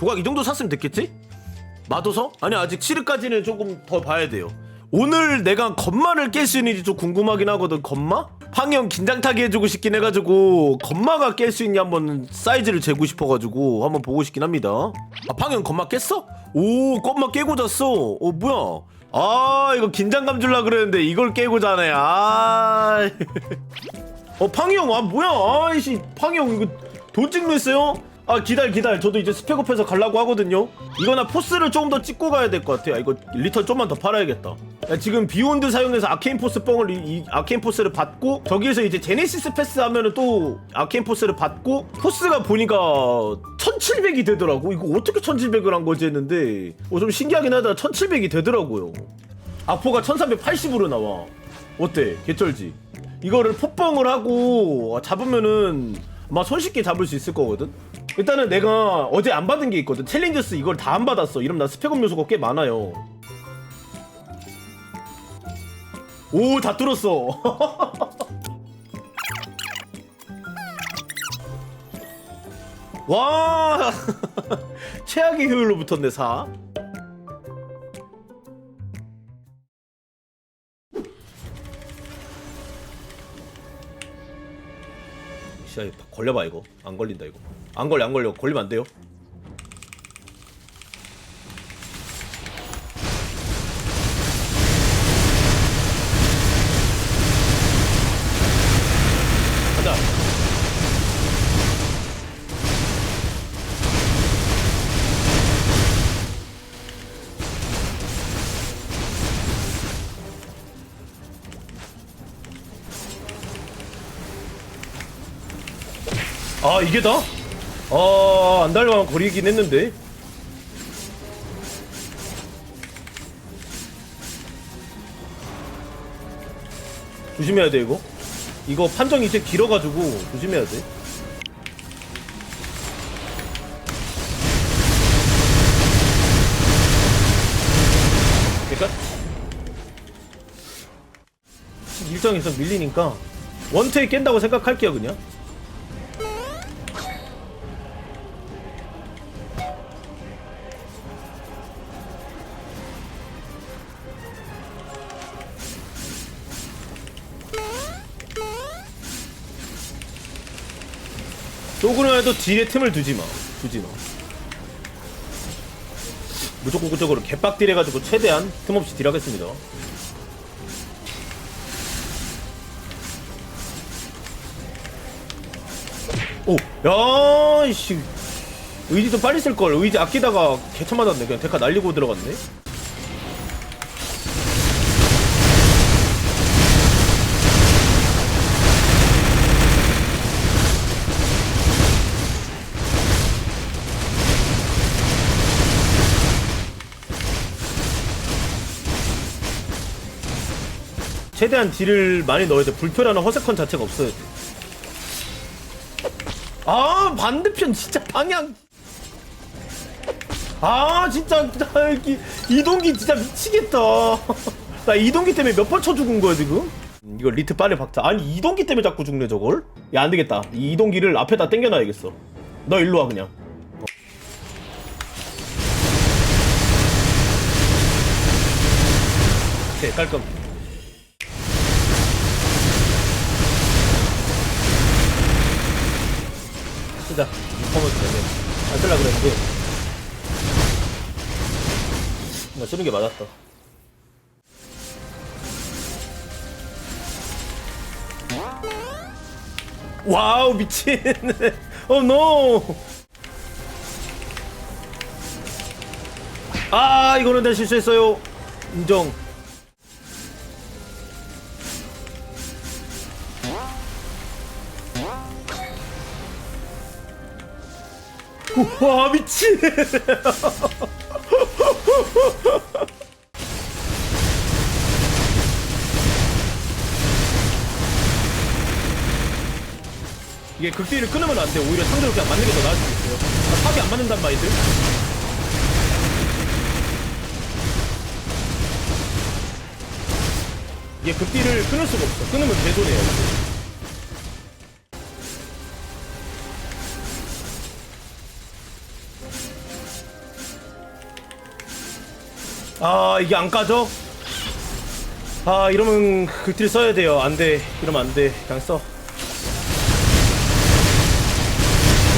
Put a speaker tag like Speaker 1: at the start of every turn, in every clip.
Speaker 1: 조각 이 정도 샀으면 됐겠지? 마도서? 아니 아직 7회까지는 조금 더 봐야 돼요 오늘 내가 건마를 깰 수 있는지 좀 궁금하긴 하거든 건마? 황영 긴장 타게 해주고 싶긴 해가지고 건마가 깰 수 있냐 한번 사이즈를 재고 싶어가지고 한번 보고 싶긴 합니다 아 황영 건마 깼어? 오 건마 깨고 잤어 어 뭐야 아 이거 긴장감 줄라 그랬는데 이걸 깨고 자네 아 어 팡형 아 뭐야 아이씨 팡형 이거 돈 찍노 했어요? 아 기다려 기다려. 저도 이제 스펙업해서 가려고 하거든요. 이거나 포스를 조금 더 찍고 가야 될 것 같아요. 아, 이거 리턴 좀만 더 팔아야겠다. 야, 지금 비욘드 사용해서 아케인 포스 뻥을 이, 이 아케인 포스를 받고 저기에서 이제 제네시스 패스 하면은 또 아케인 포스를 받고 포스가 보니까 1700이 되더라고. 이거 어떻게 1700을 한 거지 했는데 어, 좀 신기하긴 하다. 1700이 되더라고요. 악포가 1380으로 나와. 어때? 개쩔지? 이거를 포뻥을 하고 잡으면은 아마 손쉽게 잡을 수 있을 거거든? 일단은 내가 어제 안 받은 게 있거든. 챌린저스 이걸 다 안 받았어. 이러면 나 스펙업 요소가 꽤 많아요. 오 다 뚫었어. 와! 최악의 효율로 붙었네 4 시야 걸려봐 이거. 안 걸린다 이거. 안 걸려 안 걸려. 걸리면 안 돼요 아 이게 다? 아 안 달려만 거리긴 했는데. 조심해야 돼 이거. 이거 판정이 이제 길어가지고 조심해야 돼. 그니까 1정 이상 밀리니까 원테이 깬다고 생각할게요 그냥 해도 딜에 틈을 두지 마. 두지 마. 무조건 그쪽으로 개빡딜 해가지고 최대한 틈 없이 딜하겠습니다. 오, 야, 이씨. 의지 좀 빨리 쓸걸. 의지 아끼다가 개쳐 맞았네. 그냥 데카 날리고 들어갔네. 최대한 딜을 많이 넣어야 돼. 불편하는 허세컨 자체가 없어야 돼. 아 반대편 진짜 방향. 아 진짜 나 여기 이동기 진짜 미치겠다. 나 이동기 때문에 몇 번 쳐 죽은 거야 지금? 이거 리트 빨리 박자. 아니 이동기 때문에 자꾸 죽네 저걸? 야 안 되겠다. 이 이동기를 앞에다 당겨놔야겠어. 너 일로 와 그냥. 오케이 깔끔. 쓰자. 퍼머스 되네. 안 쓸라 그랬는데. 나 쓰는 게 맞았다. 와우 미친. 어 노. 아 이거는 내가 실수했어요. 인정. 와 미친. 이게 극딜을 끊으면 안 돼. 오히려 상대로 그냥 맞는 게 더 나을 수도 있어요. 아, 탑이 안 맞는단 마인드. 이게 극딜을 끊을 수가 없어. 끊으면 개손해요. 아 이게 안 까져? 아 이러면 극딜 써야 돼요. 안돼. 이러면 안돼. 그냥 써.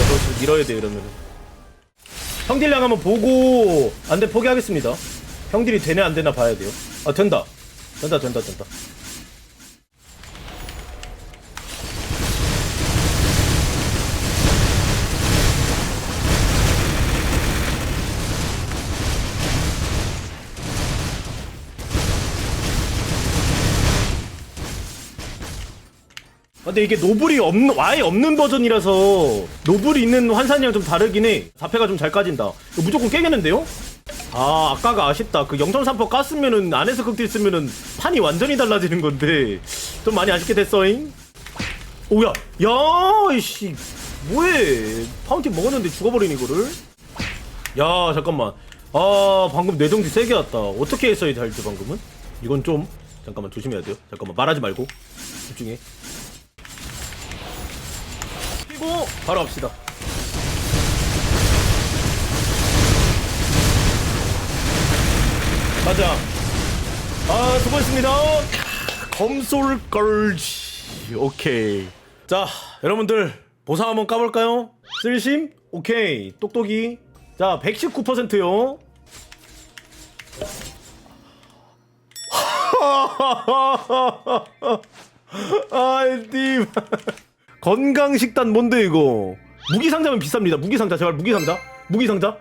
Speaker 1: 이거 좀 밀어야 돼 이러면 형딜량 한번 보고 안돼 포기하겠습니다. 형딜이 되네 안 되나 봐야 돼요. 아 된다. 된다 된다 된다 근데 이게 노블이 없는 아예 없는 버전이라서 노블이 있는 환산이랑 좀 다르긴 해. 4패가 좀 잘 까진다. 이거 무조건 깨겠는데요? 아 아까가 아쉽다. 그 0.3% 깠으면은 안에서 극딜 쓰면은 판이 완전히 달라지는 건데 좀 많이 아쉽게 됐어잉. 오야 야 이씨 뭐해 파운틴 먹었는데 죽어버린 이거를. 야 잠깐만. 아 방금 뇌정지 세게 왔다. 어떻게 했어야 될지 방금은? 이건 좀 잠깐만 조심해야 돼요. 잠깐만 말하지 말고 집중해. 그리고 바로 합시다. 가자. 아, 수고했습니다. 검솔 걸지. 오케이. 자, 여러분들 보상 한번 까볼까요? 쓸심? 오케이. 똑똑이. 자, 119%요. 아이님 건강식단 뭔데 이거? 무기상자면 비쌉니다. 무기상자 제발 무기상자. 무기상자?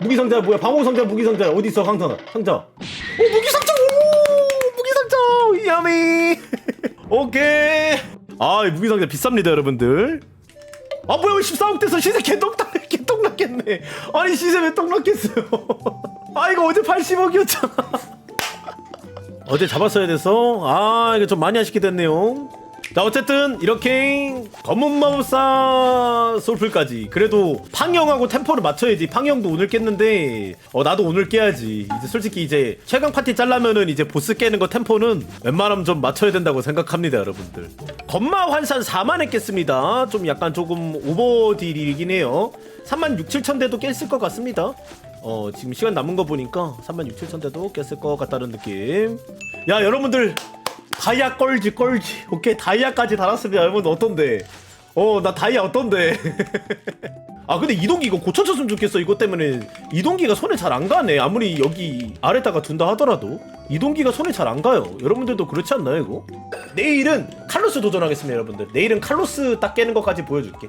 Speaker 1: 무기상자 뭐야? 방어상자 무기상자. 어디 있어 강탄아 상자. 오 무기상자! 오 무기상자! 야미! 오케이. 아이 무기상자 비쌉니다 여러분들. 아 뭐야 왜 14억 돼서 시세 개똥 개똥 났겠네. 아니 시세 왜 똥 났겠어요? 아 이거 어제 80억이었잖아. 어제 잡았어야 돼서? 아 이거 좀 많이 아쉽게 됐네요 자 어쨌든 이렇게 검은 마법사 솔플까지. 그래도 팡형하고 템포를 맞춰야지. 팡형도 오늘 깼는데 어 나도 오늘 깨야지. 이제 솔직히 이제 최강 파티 잘라면은 이제 보스 깨는 거 템포는 웬만하면 좀 맞춰야 된다고 생각합니다 여러분들. 건마 환산 4만에 깼습니다. 좀 약간 조금 오버딜이긴 해요. 3만 6, 7천 대도 깼을 것 같습니다. 어 지금 시간 남은 거 보니까 3만 6, 7천 대도 깼을 것 같다는 느낌. 야 여러분들 다이아 꼴지 꼴지. 오케이 다이아까지 달았습니다 여러분 어떤데? 어 나 다이아 어떤데? 아 근데 이동기 이거 고쳐줬으면 좋겠어. 이것 때문에 이동기가 손에 잘 안 가네. 아무리 여기 아래다가 둔다 하더라도 이동기가 손에 잘 안 가요. 여러분들도 그렇지 않나요 이거? 내일은 칼로스 도전하겠습니다 여러분들. 내일은 칼로스 딱 깨는 것까지 보여줄게